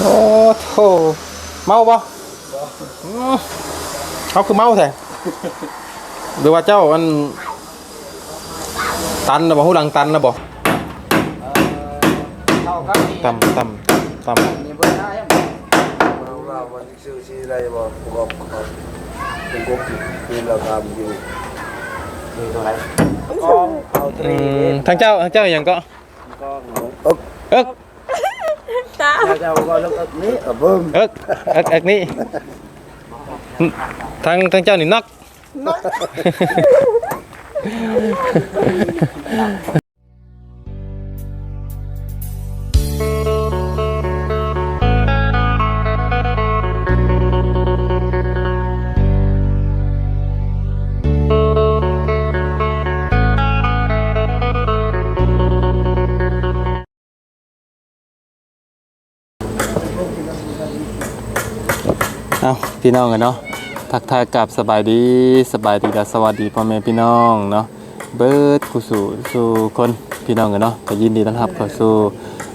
โอ้โถเมาปะอืมเขาคือเมาแท้หรือว่าเจ้ามันตันนะบ่หูดังตันนะบ่เข้าครับนี่ต่ำต่ำต่นี่บ่ได้ยังเราเราวันที่ซื้อที่ไรบอกบอกเขาเป็นกบคือเราทำอยู่มีตัวไหนกองเอาำตรีอืมทางเจ้าทางเจ้าอย่างก็กอง เอิกเอิกจ้าเจ้าก็แล้วก็นี้เบิ่มเอิกเอิกเอิกนี่ทางทางเจ้านี่นัก เอาพี่น้องกันเนาะทักทายกับสบายดีสบายดีและสวัสดีพ่อแม่พี่น้องเนาะเบิร์ดกูสู่สู่คนพี่น้องกันเนาะก็ยินดีต้อนรับเข้าสู่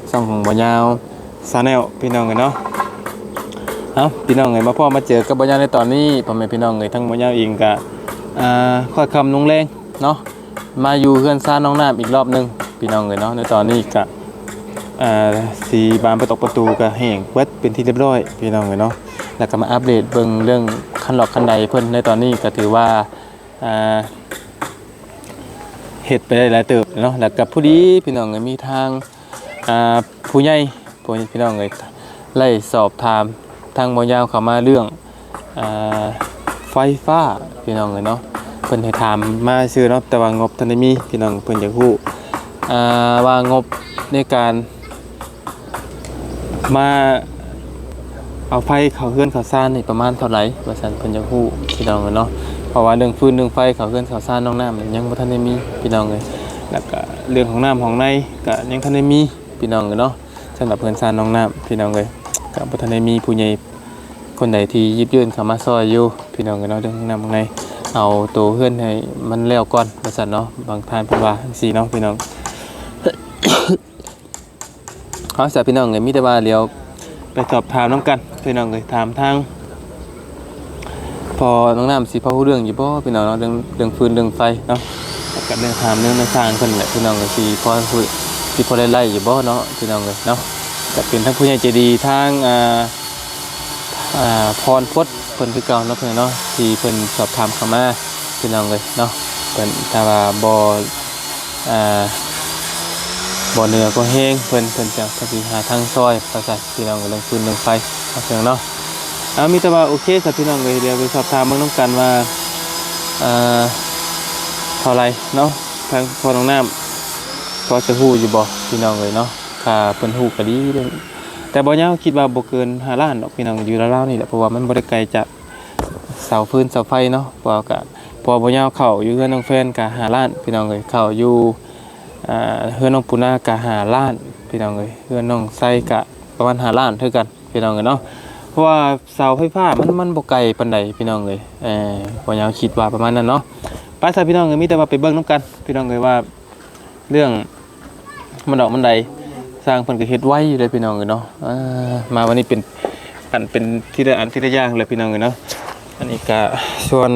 ช่องของบ่ยาวซาแนลพี่น้องกันเนาะเอาพี่น้องเอ้ยมาพ่อมาเจอกับบ่ยาวในตอนนี้พ่อแม่พี่น้องเอ้ยทั้งบ่ยาวเองก็อ่าค่อยคำลงแรงเนาะมาอยู่เพื่อนซ่านน้องน้ำอีกรอบหนึงพี่น้องเอ้ยเนาะในตอนนี้ก็อ่าสีบานประตูประตูก็แห้งเบิดเป็นที่เรียบร้อยพี่น้องเอ้ยเนาะ แล้วก็มาอัปเดตเบิ่งเรื่องคันหลอกคันใดเพิ่นในตอนนี้ก็ถือว่าอ่าเฮ็ดไปได้หลายเติบเนาะแล้วกับผู้ดีพี่น้องก็มีทางอ่าผู้ใหญ่พี่น้องก็ไล่สอบถามทางบ่ยาวเข้ามาเรื่องอ่าไฟฟ้าพี่น้องเนาะเพิ่นให้ถามมาชื่อเนาะแต่ว่างบทันได้มีพี่น้องเพิ่นอยากฮู้อ่าว่างบในการมา เอาไฟเขาเฮือนเขาซ่านนี่ประมาณเท่าไหร่ว่าซั่นเพิ่นจะฮู้พี่น้องเนาะเพราะว่าเรื่องฟืนเรื่องไฟเขาเฮือนเขาซ่านน้องน้ำยังบ่ทันได้มีพี่น้องเลยแล้วก็เรื่องของน้ำของในก็ยังทันได้มีพี่น้องเลยเนาะสำหรับเพิ่นซ่านน้องน้ำพี่น้องเลยก็บ่ทันได้มีผู้ใหญ่คนใดที่ยิบยื่นเข้ามาซอยอยู่พี่น้องเลยเนาะเรื่องของน้ำของในเอาตัวเฮือนให้มันแล้วก่อนว่าซั่นเนาะบางท่านพิ่นว่าจังซี่เนาะพี่น้องเอาสาพี่น้องเลยมีแต่ว่าเดี๋ยว ไปสอบถามน้ำกันพี่น้องเลยถามทาง พอน้องน้ำสิพอรู้เรื่องอยู่บ่พี่น้องเนาะเรื่องเรื่องฟืนเรื่องไฟเนาะแล้วก็เรื่องถามเรื่องในทางคนแหละพี่น้องเลยสิพอคุยสิพอได้ไล่อยู่บ่เนาะพี่น้องเลยเนาะก็เป็นทั้งผู้ใหญ่ใจดีทางอ่าอ่าพรพจน์เพิ่นคือเก่าเนาะเพิ่นเนาะที่เพิ่นสอบถามเข้ามาพี่น้องเลยเนาะเพิ่นถ้าว่าบ่อ่า บ่อเนื้อก็แห้งเพิ่นเพิ่นจะพอดีหาทางซอยภาษาพี่น้องก็ลงทุนลงไฟเอาเพียงเนาะอ่ามีแต่ว่าโอเคสัพี่น้องเลยเดี๋ยวไปสอบถามเบิ่งนํกันว่าเอ่าเท่าไรเนาะทางพอน้องน้ำพอจะฮู้อยู่บ่พี่น้องเลยเนาะค่าเพิ่นฮู้ก็ดีเด้อแต่บ่ยาวคิดว่าบ่เกิน5ล้านดอกพี่น้องอยู่ราวๆนี่แหละเพราะว่ามันบ่ได้ไกลจากเสาฟืนเสาไฟเนาะเพราะว่าก็พอบ่ยาวเข้าอยู่เฮือนน้องแฟนก็5ล้านพี่น้องเลยเข้าอยู่ อ่าเฮือนน้องปูนากะหาล้านพี่น้องเลยเฮือนน้องไส้กะประมาณหาล้านเท่ากันพี่น้องเลยเนาะเพราะว่าเสาไฟฟ้ามันมันบ่ไกลปานใดพี่น้องเลยเออบ่ยาวคิดว่าประมาณนั้นเนาะไปซะพี่น้องเลยมีแต่ว่าไปเบิ่งนํกัน พี่น้องเลยว่าเรื่องมันดอกมันใดสร้างเพิ่นก็เฮ็ดไว้อยู่เลยพี่น้องเลยเนาะมาวันนี้เป็นอันเป็นที่ละอันที่ละอย่างเลยพี่น้องเลยเนาะอันนี้ก็ส่วน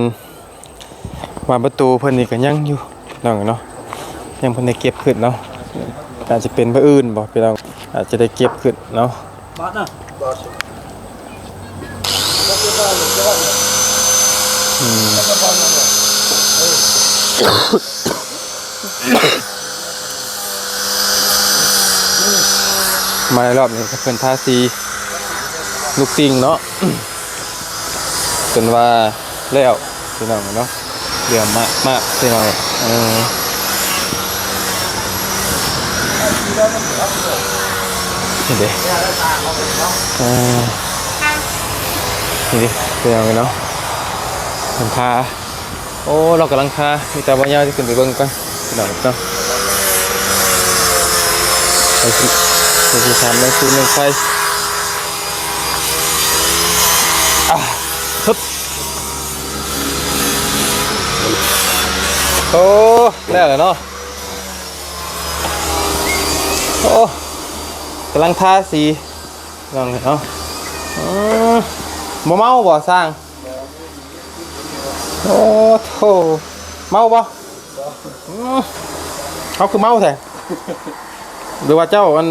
วาประตูเพิ่นนี่ก็ยังอยู่พี่น้องเลยเนาะ ยังเพิ่นได้เก็บขึ้นเนาะอาจจะเป็นเพื่ออื่นบ่พี่น้องอาจจะได้เก็บขึ้นเนาะบอสน่ะบอสอืมมาในรอบนี้ก็เป็นท่าซีลูกติงเนาะจนว่าแล้วพี่น้องเนาะเดี๋ยวมากมากพี่น้องเออ นี่เด้เออนี่เด้พี่น้องเนาะหลังคาโอ้เรากำลังคามีแต่ว่ายาที่ขึ้นไปเบิ่งกันพี่องเนาะไปสิไปสิทำเรื่องคืนเรื่งไฟอะฮึบโอ้แล้วเหรอเนาะ โอ้กำลังทาสีลองเนาะอืมบ่เมาบ่สร้าง โอ้โถเมาบ่อืมเขาคือเมาแท้หรือว่าเจ้ามัน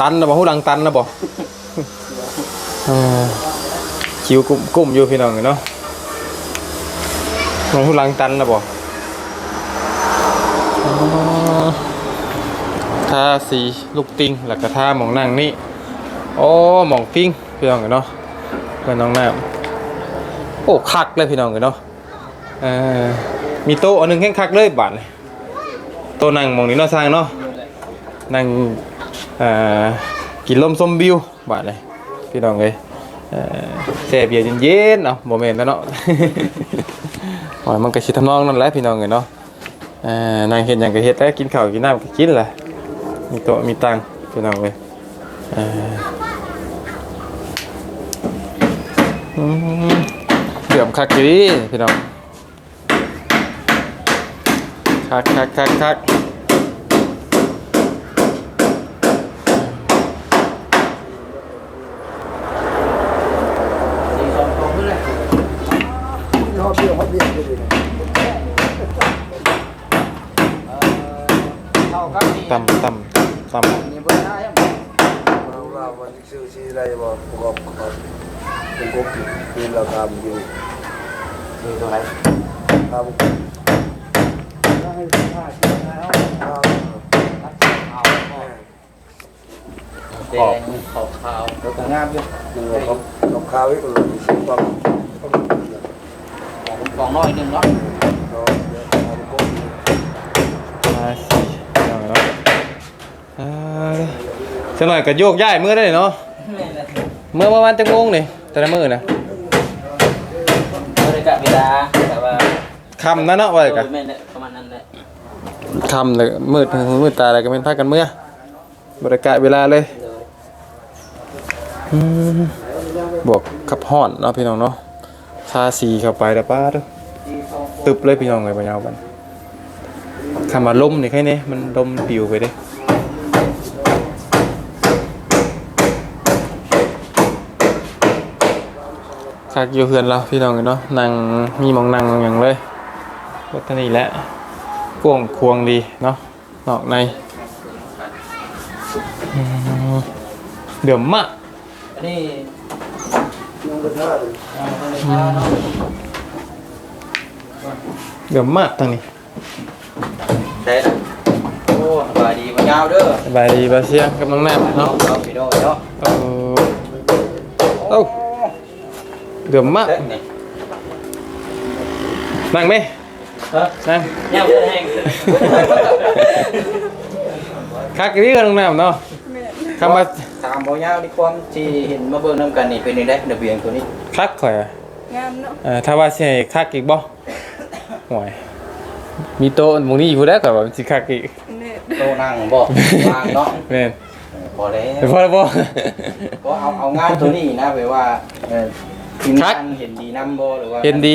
ตันนะบ่หูดังตันนะบ่เออคิวกุ้มกุ้มอยู่พี่น้องเนาะมันหูดังตันนะบ่อ๋อ ทาสีลูกติงแล้วก็ทาหมองนั่งนี่โอ้หมองปิ้งพี่น้องเนาะเพื่อนน้องน้ำโอ้คักเลยพี่น้องเลยเนาะเอ่อมีโต๊ะอันหนึงแค่คักเลยบาทเลยโต๊ะนั่งหมองนี้เนาะสร้างเนาะนั่งอ่อกินลมส้มบิวบาทเลยพี่น้องเลยเอ่อแช่เบียร์เย็นๆเนาะโมเมนต์แล้วเนาะโอ้ยมันก็ชิทำนองนั่นแหละพี่น้องเลยเนาะอ่อนั่งเห็นอย่างก็เฮ็ดแต่กินข้าวกินน้ำก็กินแหละ มีโต๊ะมีตังพี่น้องเลยเอออืมเดือมคักอยู่ดิพี่น้องคักคักคักคัก สี่สองกองขึ้นเลย ยอดเบี้ยวเขาเบี้ยวเลยนะ เท่ากับนี่ ต่ำต่ำต่ำ นี่เบิ่งได้ยัง เราเรามันซื้อชีอะไรบ่ประกอบกับเป็นกบเป็นเราทำอยู่ สี่ตัวไหนทำต้องให้สิบห้าสิบห้าเอาข้าวเอาแดงขาวขาวแล้วก็งามอยู่หนึ่งกับกับข้าวอีกคนละสิบกว่ากองน้อยหนึ่งเนาะเราทำกบมาสิพี่น้องเนาะอ่าสักหน่อยก็โยกย้ายมือได้เนาะเมื่อประมาณจังโมงนี่แต่ละมือนะบริการ เวลาแต่ว่าคำนะเนาะว่ากันแม่นแหละประมาณนั้นแหละคำเลยมืดมืดตาอะไรก็เป็นพักกันเมื่อบริการเวลาเลยอืมบวกขับห่อนเนาะพี่น้องเนาะทาสีเข้าไปแต่ป้าเด้อตึบเลยพี่น้องเลยปัญญาบันคำว่าลมนี่แค่นี้มันลมปิวไปเด้ คักอยู่เพื่อนเราพี่น้องเนาะนั่งมีหมองนั่งอย่างเลยรถท่านี้แหละกวงควงดีเนาะนอกในอืมเดี๋ยวมะอันนี้ยังเป็นห้าเลยยังไม่ได้ทาเนาะเดี๋ยวมะทางนี้ได้ละโอ้สบายดีมายาวเด้อสบายดีบาเซียงกับน้องแนบเนาะเนาะเอาไปโดนเนาะ เดี๋ยวมะเด้อนี่นั่งไหมฮะนั่งเนี่ยเพื่อนแห้งคักอีกน้องแนบเนาะคำว่าถามบ่ยาวนี่ความที่เห็นมาเบิ่งนํกันนี่เป็นจังได๋ระเบียงตัวนี้คักข่อยอะงามเนาะเอ่อถ้าว่าสิให้คักอีกบ่ห่วยมีโต๊ะหมู่นี้อยู่แล้วก็ว่ามันสิคักอีกเน็ตโตะนั่งบ่วางเนาะแม่นพอแล้วพอแล้วบ่ก็เอาเอางานตัวนี้นะไปว่าเอ่อ ทีมครังาบนเห็นดีนํบ่หรือว่าเห็นดี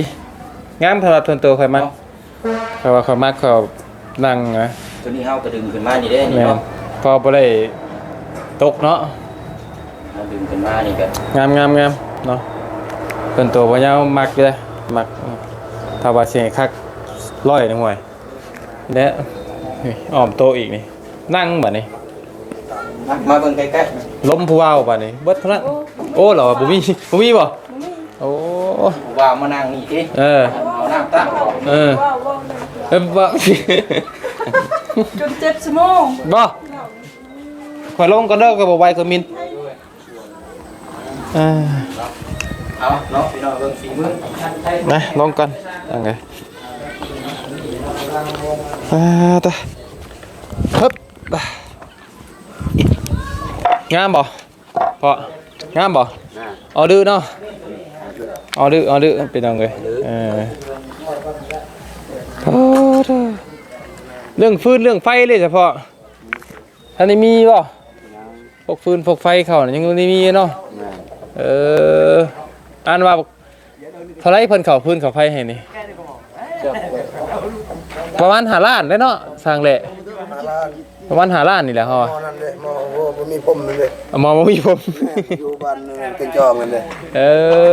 งามสำหรับส่วนตัวข่อยมักเพราะว่าข่อยมักเขานั่งนะตัวนี้เฮาก็ดึงขึ้นมานี่เด้นี่แม่นเนาะพอบ่ได้ตกเนาะเราดึงขึ้นมานี่ก็งามงามงามเนาะเป็นตัวว่ายาวมักเลยมักถ้าว่าเสียงคักร้อยหนึงหวยและนี่อ้อมโตะอีกนี่นั่งบัดนี้ มามาเบิ่งใกล้ล้มผู้ว่าวบัดนี้เบิดเท่านั้นโอ้เหรอบ่มีบ่มีบ่ โอ้ๆผู้ว่ามานั่งนี่ติเออ เอาน้ำตั้งออกเออว้าวว้าวเลยเออบ่จนเจ็ดชั่วโมงบ่ข่อยลงก่อนเด้อก็บ่ไหวก็มินเออเอาเนาะพี่น้องเบิ่งฝีมือท่านใช้นะลงก่อนอังไงอ่าตะฮึบงามบ่พองามบ่เอาดื้อเนาะ เอาดื้อเอาดื้อเป็นยังไงเออโอ้เด้อเรื่องฟืนเรื่องไฟเลยเฉพาะท่านนี้มีบ่พวกฟืนพวกไฟเขาน่ะยังบ่ได้มีเนาะเอออ่านว่าเท่าไรเพิ่นเขาพื้นเขาไฟให้นี่ประมาณหาล้านได้เนาะสร้างแหละอาลาประมาณ5ล้านนี่แหละเฮาหมว่าอนั่นเลยหมอโอ้บ่มีผมนั่นเลยเอามาบ่มีผมอยู่บ้านเออเป็นจองนั่นเลยเอ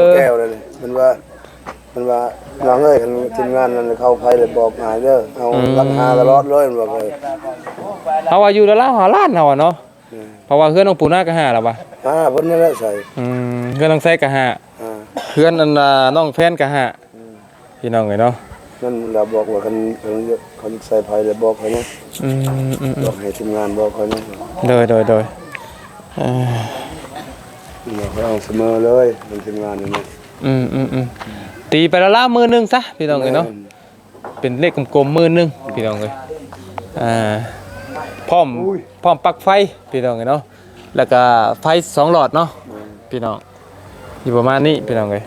อแก้วนั่นเลย มันว่ามันว่าน้องเอ้ยทีมงานนั่นเข้าไปเลยบอกหายเด้อเอารักหาตลอดเลยมันบอกเลยเฮาว่าอยู่แล้วหาล้านเฮาอะเนาะเพราะว่าเฮือนน้องปูนาก็หาแล้วว่ะอ่าเพิ่นนั่นแหละใส่อืมเฮือนน้องไสก็หาอ่าเฮือนอันน่ะน้องแฟนก็หาพี่น้องเอ้ยเนาะนั่นเราบอกว่าคันคันคันใส่ไผเลยบอกเขาเนี่ยอืมอืมอืมบอกให้ทีมงานบอกเขาเนี่ยโดยโดยโดยเอ่อบอกเขาเอาเสมอเลยเป็นทีมงานนี่นะ อืมอืมอืมตีไปและละมือหนึงซะพี่น้องเอ้ยเนาะเป็นเลขกลมๆมือหนึงพี่น้องเอ้ยอ่าพร้อมพร้อมปลั๊กไฟพี่น้องเอ้ยเนาะแล้วก็ไฟสองหลอดเนาะพี่น้องอยู่ประมาณนี้พี่น้องเอ้ย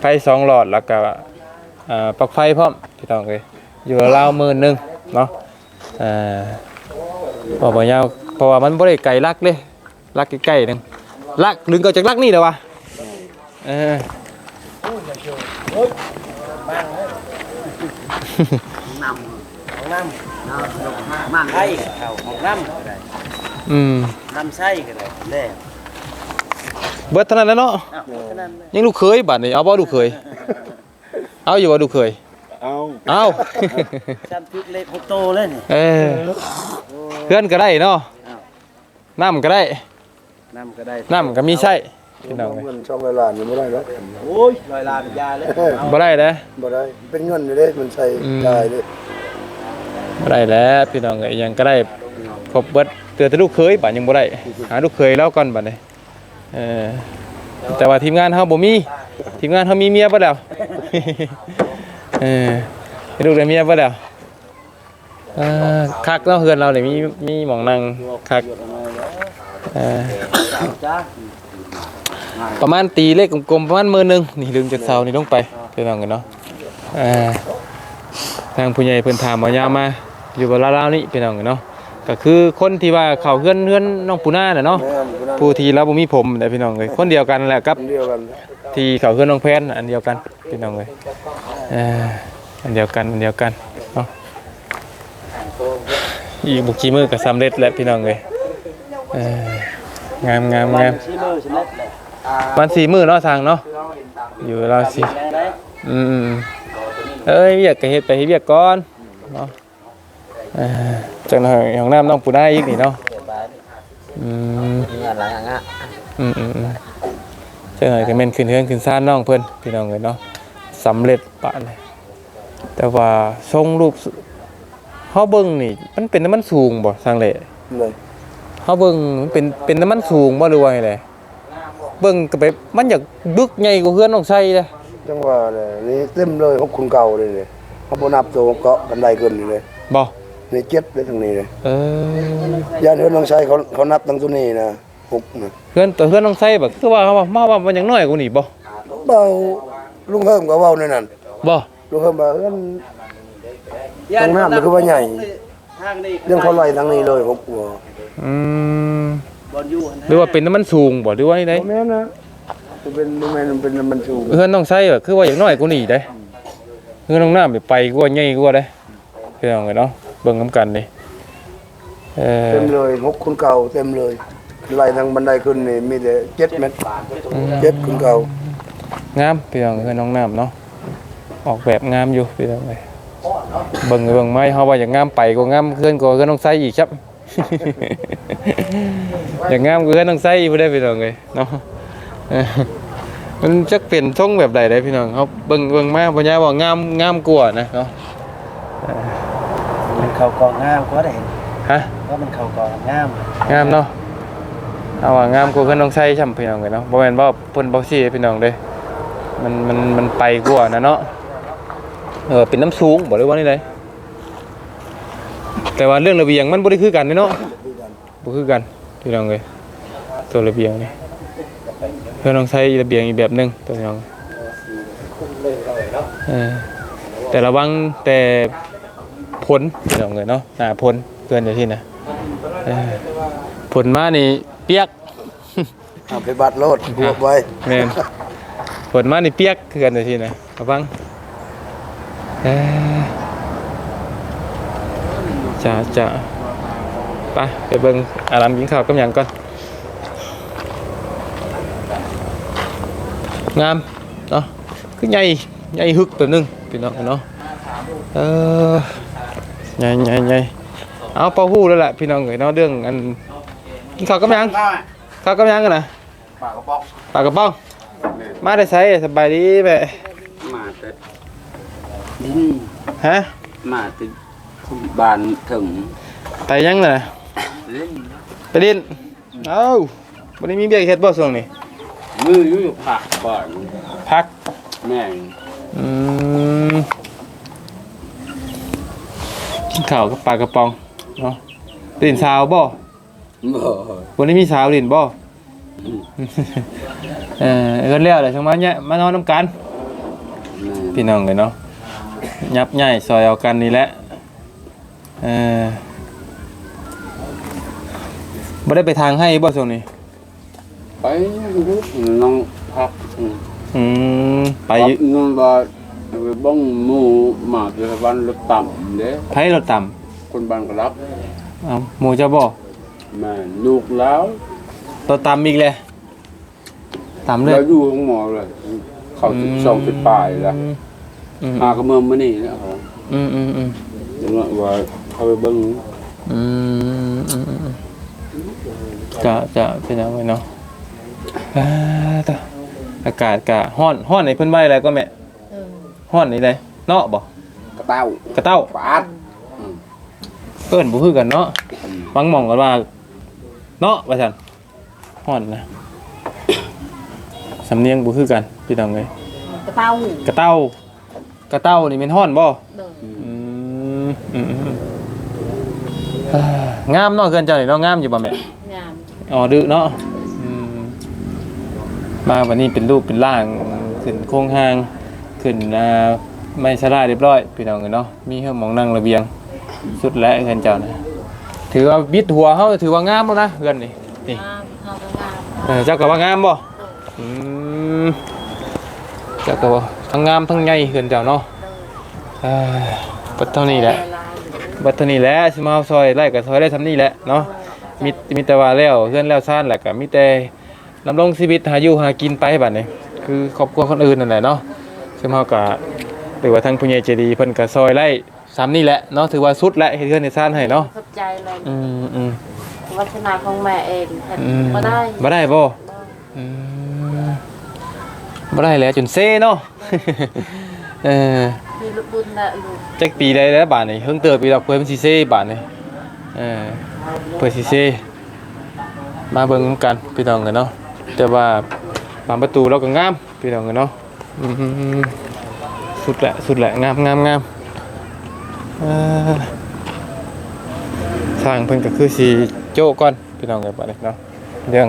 ไฟสองหลอดแล้วก็อ่าปลั๊กไฟพร้อมพี่น้องเอ้ยอยู่ราวๆมือหนึงเนาะอ่าบอกบ่ยาวเพราะว่ามันบ่ได้ไกลลักเลยลักใกล้ๆหนึงลักลึงก็จากลักนี่เด้อวะเออ มันไผเข้าของน้ำก็ได้อืมน้ำใช้ก็ได้แล้เบิดเท่านั้นแหล้วเนาะอ้าวเท่านั้นเลยยังลูกเคยบัดนี้เอาบ่ลูกเคย เอาอยู่บ่ลูกเคยเอาเอาจำทึกเลขหกโตเลยนี่เออเพื่อนก็ได้เนาะน้ำก็ได้น้ำก็ได้น้ำก็มีใช่ พี่น้องเอ้ยเงินช่องเวลานนี่บ่ได้แล้วโอ้ยลอยลานยาเลยเอาบ่ได้เด้อบ่ได้เป็นเงินอยู่เด้มันใส่ได้เด้บ่ได้แล้วพี่น้องเอ้ยยังก็ได้ครบเบิดเตือนแต่ลูกเคยบัดยังบ่ได้หาลูกเคยแล้วก่อนบัดนี้เออแต่ว่าทีมงานเฮาบ่มี ทีมงานเฮามีเมียบ่แล้ว เออมีลูกได้เมียบ่แล้วเออคักเนาะเฮือนเรานี่มีมีหม่องนั่งคักเออ จ้า ประมาณตีเลขกลมๆประมาณมือหนึงนี่ลืมจากเสานี่ลงไปเพื่อนกันเนาะอ่าทางผู้ใหญ่เพิ่นถามว่ายามมาอยู่บ่ลาวๆนี่พี่น้องกันเนาะก็คือคนที่ว่าเขาเฮือนเฮือนน้องปูนาน่ะเนาะแม่นผู้นั้นผู้ที่เราบ่มีผมแต่พี่น้องเอ้ยคนเดียวกันนั่นแหละกับคนเดียวกันที่เขาเฮือนน้องแพนอันเดียวกันพี่น้องเอ้ยเอ่ออันเดียวกันอันเดียวกันเนาะอีกบุกกี่มือก็สำเร็จแล้วพี่น้องเอ้ยเอ่องามงามงาม ชี้มือสำเร็จเลยวันสี่มือเนาะทางเนาะอยู่เราสิแรงได้อืมเอ้ยเวียกก็เฮ็ดไปเฮ็ดเวียกก่อนเนาะเอ่อจังหน่อยของน้ำน้องปูนาอีกนี่เนาะอืมมีอะไรอะอืมอืมอืมจังหน่อยก็แม่นขึ้นเฮือนขึ้นซ่านน้องเพิ่นพี่น้องเอ้ยเนาะสำเร็จปะเลยแต่ว่าทรงรูปสเฮาเบิ่งนี่ มันเป็นน้ำมันสูงบ่ทางเลยเลยเฮาเบิ่งมันเป็นเป็นน้ำมันสูงบ่หรือว่าไงเลย เบิ่งก็แบบมันอยากบึกใหญ่กว่าเฮือนน้องไสเลยจังว่าเลยนี่เต็มเลยของคุณเก่าเลยเลยเขาบ่นับตัวเกาะกันไดขึ้นนี่เลยบ่นี่เจ็ดเลยทางนี้เลยเออญาติเฮือนน้องชายเขาเขานับตั้งตัวนี้นะหกนะเพื่อนตัวเพื่อนต้องใส่แบบคือว่าเขาว่ามาว่ามันยังน้อยกว่านี้บ่เบาลุงเฮิมก็เว้าในนั้นบ่ลุงเฮิมว่าเฮือนตรงหน้ามันคือว่าใหญ่ทางนี้เรื่องเขาไล่ทางนี้เลยหกหัวอืม บอลอยู่หรือว่าเป็นน้ำมันสูงบ่หรือว่าไดบ่แม่นนะมันเป็นบ่แม่นมันเป็นมันสูงเพื่อนต้องใส่แบบคือว่าอย่างน้อยกว่านี้เด้เพื่อนต้องน้ำไปไปกว่าใหญ่กว่าเด้เพื่อนเอาไงเนาะเบิ่งนํกันนี่เออเต็มเลยหกคนเก่าเต็มเลยไล่ทางบันไดขึ้นนี่มีแต่เจ็ดเมตรเจ็ดคนเก่างามพี่น้องเพื่อนน้องน้ำเนาะออกแบบงามอยู่พี่น้องเอ้ยเบิ่งเบิ่งไม้เฮาว่าอย่างงามไปกว่างามเพื่อนกว่าเพื่อนต้องใส่อีกครับ อย่างงามกว่าเพื่อนต้องใส่อีกบ่ได้พี่น้องเอ้ยเนาะเออมันจักเป็นทรงแบบใดได้พี่น้องเขาเบิ่งเบิ่งมาปัญญาบอกงามงามกว่านะเนาะมันเข่ากองงามก็ได้เห็นฮะว่ามันเข่ากองงามงามเนาะเอาว่างามกว่าเพิ่นต้องใช้ช่ำพี่น้องเลยเนาะบ่แม่นว่าเพิ่นบ่ซี่พี่น้องเด้มันมันมันไปกว่านะเนาะเออเป็นน้ำสูงบ่ได้ว่านี่เลย แต่ว่าเรื่องระเบียงมันบ่ได้คือกันเนาะบ่คือกันพี่น้องเลยตัวระเบียงนี่เพิ่นต้องใช้ระเบียงอีกแบบหนึงตัวน้องเออแต่ระวังแต่ผลพี่น้องเลยเนาะหน้าผลเกินอยู่ที่นะเออผลมานี่เปียกเอาไปบัดโลดบวกไว้แม่นผลมานี่เปียกคือกันอยู่ที่นะระวังเอ้อ จ้าจ้าไปไปเบิ่งอารามกินข้าวกับหยังก่อนงามเนาะคือใหญ่ใหญ่ฮึกแบบนึงพี่น้องเนาะเออใหญ่ใหญ่ใหญ่เอาเป่าหู้แล้วแหละพี่น้องเอ้ยเนาะเรื่องอันกินข้าวกับหยังข้าวกับหยังกันนะปากกระป๋องปากกระป๋องมาได้ใช้สบายดีแม่มาแต่ดินฮะมาแต่ บานถึงไปยังน่ะเล่นไปดินเอ้าวันนี้มีเบียร์เฮ็ดบ่ช่วงนี้มืออยู่ผักบ่อนพักแม่งอืมกินข้าวกับปลากระป๋องเนาะดินสาวบ่บ่วันนี้มีสาวดินบ่เออเอิ้นแล้วเดี๋ยวจังมาเนี่ยมานอนนํกันแม่งพี่น้องเลยเนาะยับใหญ่ซอยเอากันนี่แหละ เออบ่ได้ไปทางให้บ่ช่วงนี้ ไปน้องพักอืมอืมไปพักนอนบ่ไปบ้องหมูมาแต่ละวันรถต่ำเด้ไผรถต่ำคนบ้านก็รับเอ้าหมู่เจ้าบ่แม่งลูกแล้วรถต่ำอีกเลยต่ำเลยเราอยู่ของหมอเลย เขาสิบสองสิบปลายแล้วอืมมาก็เมื่อมื้อนี้แล้วเขาอืมอืมอืมเดี๋ยวว่า เขาไปเบิ่งอืมอืมอืมจะจะเป็นยังไงเนาะอ่าต่ออากาศกะฮ้อนฮ้อนในเพิ่นไว้อะไรก็แม่ฮ้อนนี่เลยเนาะบ่กระเต้ากระเต้าปาดเอิ้นบ่คือกันเนาะบางหม่องก็ว่า เนาะว่าซั่นฮ้อนนะสำเนียงบ่คือกันพี่น้องเอ้ยกระเต้ากระเต้ากระเต้านี่แม่นฮ้อนบ่เด้ออืมอืมอืมอืมอ่า งามเนาะเกินเจ้านี่เนาะงามอยู่บ่แม่งามอ๋อดื้อเนาะอืมมาวันนี้เป็นรูปเป็นร่างขึ้นโครงหางขึ้นอ่าไม่สลายเรียบร้อยพี่น้องเอ้ยเนาะมีให้หมองนั่งระเบียง สุดแล้วเกินเจ้านะถือว่าบิดหัวเฮาถือว่างามแล้วนะเกินนี่นี่งามเฮาก็งามเออเจ้าก็ว่างามบ่อืมเจ้าก็ว่าทั้งงามทั้งใหญ่เกินเจ้าเนาะเอ้ยปัดเท่านี้แหละลาย บัดเทานี้แหละสิมาเอาซอยไล่กับซอยได้ทำนี่แหละเนาะมีมีแต่ว่าแล้วเพื่อนแล้วซ่านแหละก็มีแต่ดำรงชีวิตหาอยู่หากินไปบัดนี้คือครอบครัวคนอื่นนั่นแหละเนาะซึ่งเฮาก็หรือว่าทางผู้ใหญ่ใจดีเพิ่นก็ซอยไล่ซ้ำนี่แหละเนาะถือว่าสุดและเฮ็ดเฮือนให้ซ่านให้เนาะเข้าใจเลยอืมอืมวัฒนาของแม่เองเฮ็ดอืมบ่ได้บ่ได้บ่อืมบ่ได้แล้วจนเซ่เนาะเออมีลูก บุญนะลูกจักปีได้แล้วบาทนี่เพิ่งเติบปีดอกเพื่อนสิเซ่บาทนี่เออเพื่อสิเซ่มาเบิ่งกันพี่น้องกันเนาะแต่ว่าบานประตูเราก็งามพี่น้องกันเนาะสุดแหละสุดแหละงามงามงามสร้างเพิ่นก็คือสิโจ้ก่อนพี่น้องกันบัดนี้เนาะเรื่อง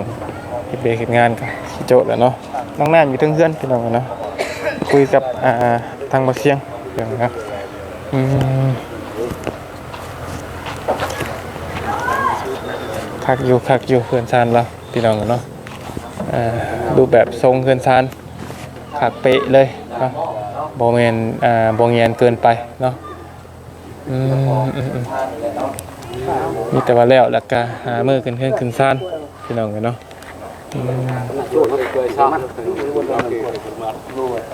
เฮ็ดเบรกเฮ็ดงานก็สิโจ้แล้วเนาะน้องน้ำอยู่ทั้งเฮือนพี่น้องกันเนาะคุยกับอ่าทางบ่เสียง เรื่องนะอืมคักอยู่คักอยู่เพื่อนซานเราพี่น้องเนาะรูปแบบทรงเพื่อนซานคักเป๊ะเลยเนาะโบเมนอ่าโบเงียนเกินไปเนาะอืมมีแต่ว่าแล้วแล้วก็หาเมื่อขึ้นเครื่องขึ้นซานพี่น้องเนาะ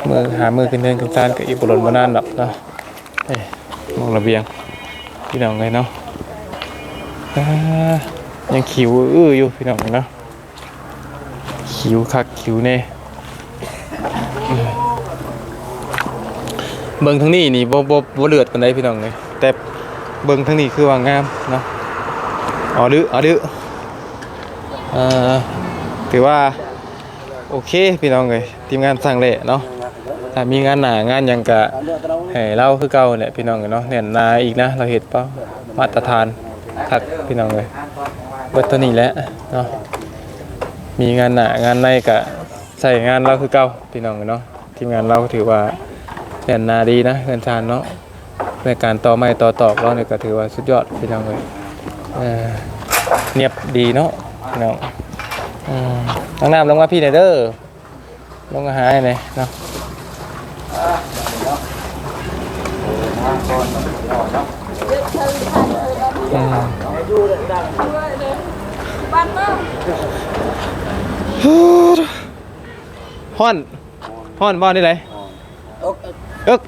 มือหามือขึ้นเครื่องขึ้นซานก็อีบุรุษมานานดอกเนาะเอ้ยมองระเบียงพี่น้องเลยเนาะอ่ายังขิวอื้ออยู่พี่น้องเนาะขิวคักขิวแน่เบิ่งทั้งนี้นี่บ่บ่บ่เลือดปานใดพี่น้องเลยแต่เบิ่งทั้งนี้คือว่างามเนาะอ๋อดื้ออ๋อดื้อเอ่อถือว่า โอเค พี่น้องเลยทีมงานสร้างเละเนาะถ้ามีงานหนางานหยังกะให้เราคือเก่าเนี่ยพี่น้องเนาะเนี่ยนาอีกนะ เราเห็ดเป้ามาตรฐานคักพี่น้องเลยเบิดตัวนี้แหละเนาะมีงานหนางานในกะใส่งานเราคือเก่าพี่น้องเนาะทีมงานเราถือว่าเนี่ยนาดีนะเงินชานเนาะในการต่อไม้ต่อตอกเราเนี่ยก็ถือว่าสุดยอดพี่น้องเลยเนียบดีเนาะพี่น้องอืมน้องน้ำลงมาพี่หน่อยเด้อ ลงมาหาให้หน่อยเนาะทางก่อนก่อนเนาะอืมฮ้อนฮ้อนบ่นี่เลยเอิก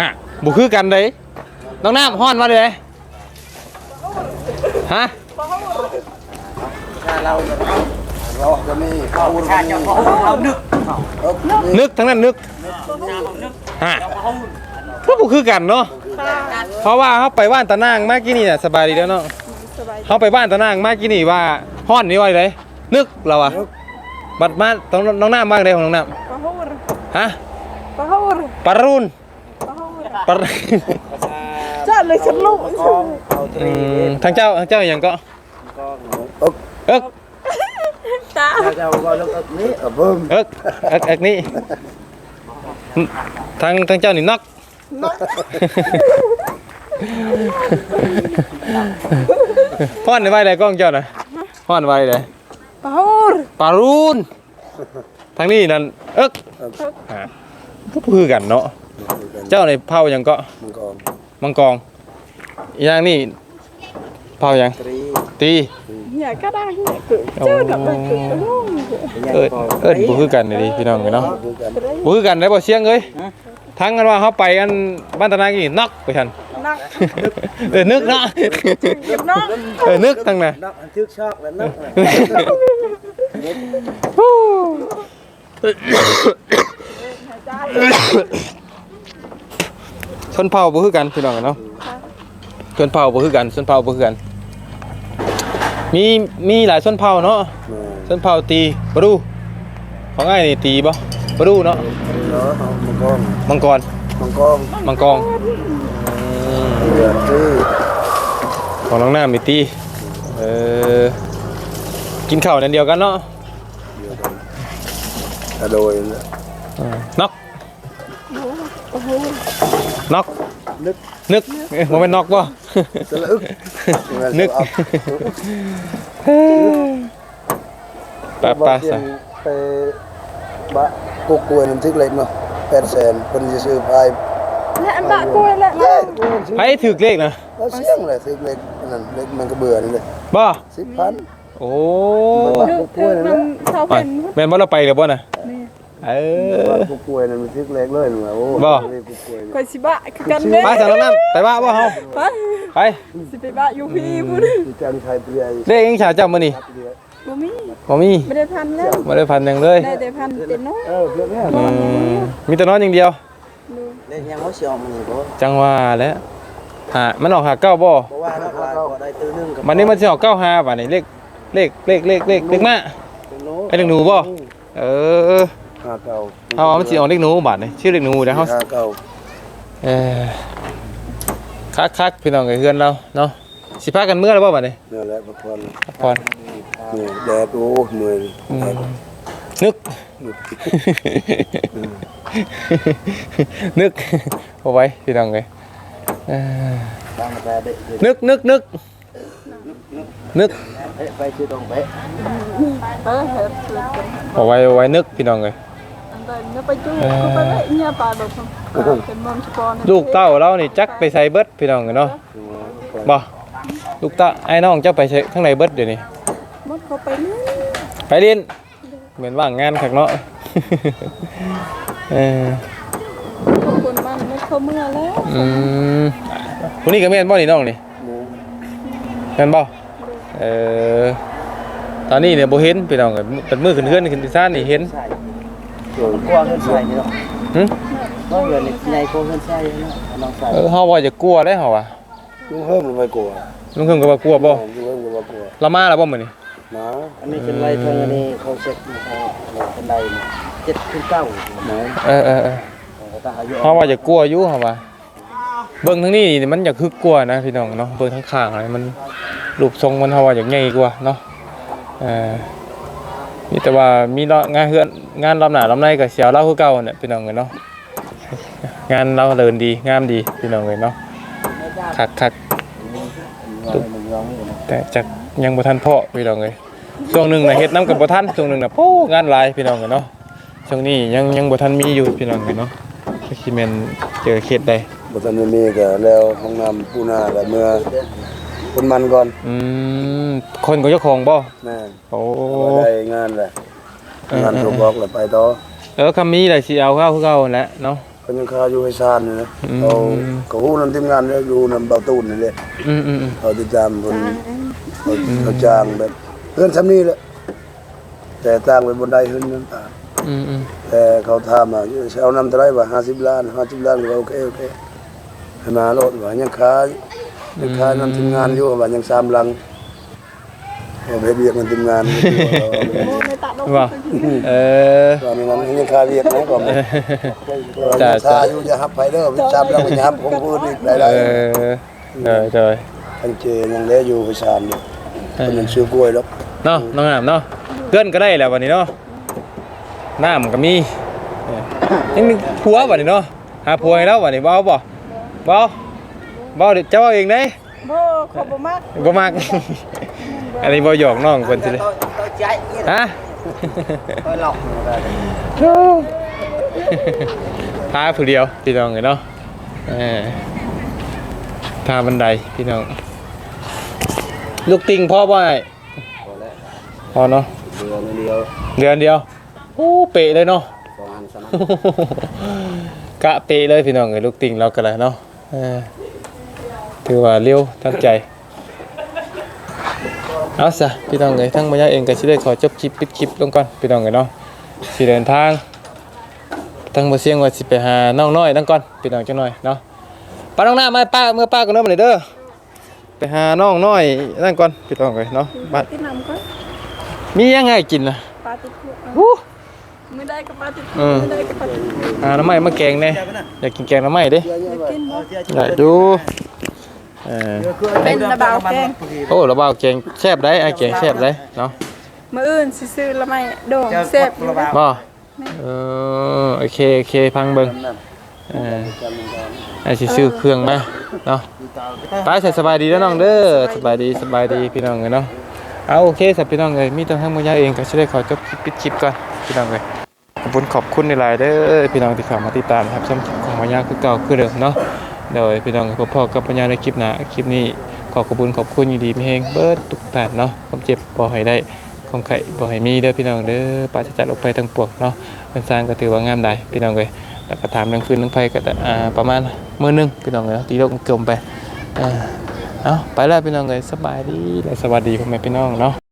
ฮะบุคือกันเลยน้องน้ำฮ้อนมาเลยฮะเรา จะมีข้าชาจะเขาเอานึกนึกทั้งนั้นนึกฮะก็บุคือกันเนาะเพราะว่าเขาไปบ้านตะนางเมื่อกี้นี่น่ะสบายดีแล้วเนาะเขาไปบ้านตะนางเมื่อกี้นี่ว่าฮ้อนนี่ว่าอะไรนึกเราอะบัดมาต้องน้องน้ำบ้างเลยของน้องน้ำฮะ Pahur, ปารุนปา Chắc là chân lụ. อืมทางเจ้าทางเจ้าอย่างก็เอิก เอิก Ta. เจ้าก็แล้วก็นี้เบิ่มเอิกเอิกเอิกนี่ทางทางเจ้านี่นักพ่อนในใบใดกล้องเจ้าน่ะพ่อนใบใด Pahur. ปารุนทางนี้นั่นเอิกอ่าก็คือกันเนาะ เจ้าในเผาอย่างก็มันก่อนมังกรอีอย่างนี่เผาอย่างต รีตี Nhà cá đang nhà cự. Chứ đập bay cự. เอิดเอิดบ่คือกันเลยดิพี่น้องเนาะคือกันบ่คือกันได้บ่เสียงเอ้ยทั้งกันว่าเฮาไปอันบ้านตะนางนี่นักไปทัน Nặng. เออนึกเนาะ Nghiệp nó. เออนึกทั้งน่ะนักอันทึกชอบแล้วนักชนเผ่าบ่คือกันพี่น้องเนาะชนเผ่าบ่คือกันชนเผ่าบ่คือกัน มีมีหลายชนเผ่าเนาะชนเผ่าตีบ่รู้ของง่ายนี่ตีบ่บ่รู้เนาะเนาะมังกรมังกรมังกรมังกรเดือดที่ของน้องน้ำมีตีเออกินข้าวนั่นเดียวกันเนาะกระโดยนะนอกนอก นึกนึกเอ้ยบ่แม่นนอกบ่สะอึกนึกปะปะซะไปบะกุกกล้วยน้ำทึกเล็กเนาะแปดแสนคนจะซื้อไป Lẹ bạ côi lẹ เย้ lẹ. ไผถือเลขนะแล้วเสียงเลยทึกเล็กนั่นเล็กมันก็เบื่อนี่เลยบ่สิบพันโอ้ Được được năm sau ไป phần. แม่นบ่เราไปเดี๋ยวบ่น่ะ เออกุกกล้วยนั่นมันทึกเล็กเลยนะโอ้บ่กุกกล้วย Coi xí bạ cái cân đấy. ไปสั่งน้องน้ำไปว่าบ่เฮา Phải. ไป Xí phải bạ yêu phi vô đi. ที่จันทร์ไทยเปรียเลขยังฉาเจ้ามื้อนี่ Bố mi. บ่มี Bên đây phan lên. บ่ได้พันหยังเลย Đây để phan tiền nó. เออเพื่อนเนี่ยอืมมีแต่นอนอย่างเดียวเล่นยังบ่สิออกมื้อนี้บ่จังว่าแล้วหามันออกหาเก้าบ่เพราะว่านักลายก็ได้ตื้อนึงกับมันนี่มันสิออกเก้าห้าป่ะนี่เลขเลขเลขเลขเลขเลขมาไอ้เลขหนูบ่เออ ห้าเก้าเอาเอามันสิออกเลขหนูบาดนี่ชื่อเลขหนูเดี๋ยวเฮาห้าเก้าเออคักคักพี่น้องไอ้เฮือนเราเนาะสิพากันเมื่อแล้วบ่บาดนี่เนี่ยแหละพักผ่อนพักผ่อนนี่แดดโอ้เหนื่อยอืมนึก นึกเอาไว้พี่น้องเอ้ยเออตามแต่เด็กนึกนึกนึกนึกไปชื่อตรงไป Ờ, hết rồi. เอาไว้เอาไว้นึกพี่น้องเอ้ย ลูกเต้าเรานี่จักไปใส่เบิดพี่น้องเอ้ยเนาะบ่ลูกเต้าไอ้น้องเจ้าไปใส่ข้างในเบิดเดี๋ยวนี้ Mất có bay nữa. ไปเรียนเหมือนว่างงานขักเนาะเออ Không còn mang nó không mưa แล้วอืมวันนี้ก็แม่นบ่นี่น้องนี่แม่นบ่เออตอนนี้เนี่ยบ่เห็นพี่น้องเอ้ยเป็นมือขึ้นเฮือนขึ้นที่ซ่านนี่เห็น ใส่กว้างเงินใส่นี่เนาะหึน้องเงินนี่ใหญ่กว่าเงินใส่เนาะน้องใส่เออเฮาว่าจะกลัวได้เฮาว่ะลุงเพิ่มมันไม่กลัวลุงเพิ่นก็ว่ากลัวบ่ลุงเพิ่มก็ว่ากลัวเรามาแล้วบ่มื้อนี้นะอันนี้เป็นไรทางอันนี้เขาเช็คนี่เขาเป็นไรเจ็ดขึ้นเก้านะเออเออเออเขาตาอายุเฮาว่าจะกลัวอยู่เฮาว่าเบิ่งทางนี้นี่มันอยากคึกกลัวนะพี่น้องเนาะเบิ่งทางข้างนี่มันรูปทรงมันเฮาว่าอยากใหญ่กว่าเนาะเออ มีแต่ว่ามีงานเฮือนงานลำหน้าลำในก็เสียวเราคือเก่าเนี่ยพี่น้องเอ้ยเนาะงานเราเดินดีงามดีพี่น้องเอ้ยเนาะคักคักแต่จักยังบ่ทันเพาะพี่น้องเอ้ยช่วงหนึ่งนะเฮ็ดน้ำกับบ่ทันช่วงหนึ่งนะโอ้งานลายพี่น้องเอ้ยเนาะช่วงนี้ยังยังบ่ทันมีอยู่พี่น้องเอ้ยเนาะก็สิแมนเจอเขตใดบบ่ทันมีก็แล้วห้องน้ำปูนาแล้วเมื่อ คนมันก่อนอืมคนก็เจ้าของบ่แม่นโอ้พอได้งานแหละงานถูกบอกแล้วไปต่อเออคำนี้แหละสิเอาเข้าคือเก่าแหละเนาะเพิ่นยังคาอยู่ให้ซานนี่นะอืมเขาเขาฮู้นำทีมงานแล้วอยู่นำเบาตูนนี่แหละอืมอืมอืมเขาติดตามเพิ่นเขาเขาจ้างแบบเพื่อนซำนี้แหละแต่ต่างไปบนใดเฮือนนั้นต่างอืมอืมแต่เขาถามว่าจะเอานำเท่าไหร่ว่า50ล้าน50ล้านก็ว่าโอเคโอเคให้มาโลดว่ายังค้า ยังค้านำทีมงานอยู่ว่ายังสามลังเอาไปเรียกมันทีมงานโมในตาดอกว่าเออตอนนี้มันยังค้าเรียกนะก่อนจ้ะจ้าชาอยู่จะหับไผเด้อวิจามลังวิญญาณคงพูดอีกหลายเออเดยเดยๆทันเจยังเหลืออยู่ไปชานอยู่มันยังซื้อกล้วยแล้วเนาะน้องน้ำเนาะเกินก็ได้แหล้ววันนี้เนาะน้ำก็มีเออยังมีผัววันนี้เนาะหาผัวให้แล้ววันนี้เบาบ่เบา เบาเดี๋ยวเจ้าเอาเองได้โบขอบมากบ่มากอันนี้บ่หยอกน้องคนสิเลยฮะหลอกพาผู้เดียวพี่น้องเลยเนาะเออพาบันไดพี่น้อง ลูกติงพ่อบ่ไอ้พอเนาะเดือนเดียวเดือนเดียวโอ้เปะเลยเนาะสองอันสามกะเปะเลยพี่น้องเลยลูกติงเรากันเลยเนาะเออ ถือว่าเร็วทันใจเอาซะพี่น้องเลยทั้งมายาเองก็สิได้ขอจบคลิปปิดคลิปลงก่อนพี่น้องเลยเนาะสิเดินทางทั้งบ่เสียงว่าสิไปหาน้องน้อยนั่งก่อนพี่น้องจังหน่อยเนาะป้าน้องหน้ามาป้าเมื่อป้าก็เริ่มเลยเด้อไปหาน้องน้อยนั่นก่อนพี่น้องเลยเนาะบัดที่นำก็มียังไงกินนะปลาติดคุกอู้ไม่ได้กับปลาติดคุเอกอไม่ได้กับปลาติดคุกหาน้ำไม้มาแกงแน่อยากกินแกงน้ำไม้เด้กินบ่ได้ดู เออเป็นระเบาแกงโอ้ระเบาแกงแซ่บได้ไอ้แกงแซ่บได้เนาะมื้ออื่นสิซื้อละไม่โด่งแซ่บอยู่นะบ่เออโอเคโอเคพังเบิ่งเออไอ้สิซื้อเครื่องมาเนาะไปใส่สบายดีแล้วน้องเด้อสบายดีสบายดีพี่น้องเลยเนาะเอาโอเคสับพี่น้องเลยมีแตั้งทั้งมือยาเองก็จะได้ขอจบคลิปปิดคลิปก่อนพี่น้องเลยขอบคุณขอบคุณในไลน์เด้อพี่น้องที่เข้ามาติดตามครับชมคลิปของมายาคือเก่าคือเดิมเนาะ เดี๋ยพี่น้องพบพ่อกับปัญาในคลิปหน้าคลิปนี้ขอขอบคุณขอบคุณยินดีมีเฮงเบิดทุกท่านเนาะความเจ็บบ่ให้ได้ความไข่บ่ให้มีเด้อพี่น้องเด้อปราศจากโรคภัยทั้งปวงเนาะเป็นสร้างก็ถือว่างามได้พี่น้องเลยแล้วก็ถามเรื่องฟืนเรื่องไฟก็อ่าประมาณมื้อนึงพี่น้องเลยเนาะตีโลกกลมไปอ่าเอาไปแล้วพี่น้องเลยสบายดีและสวัสดีพ่อแม่พี่น้องเนาะ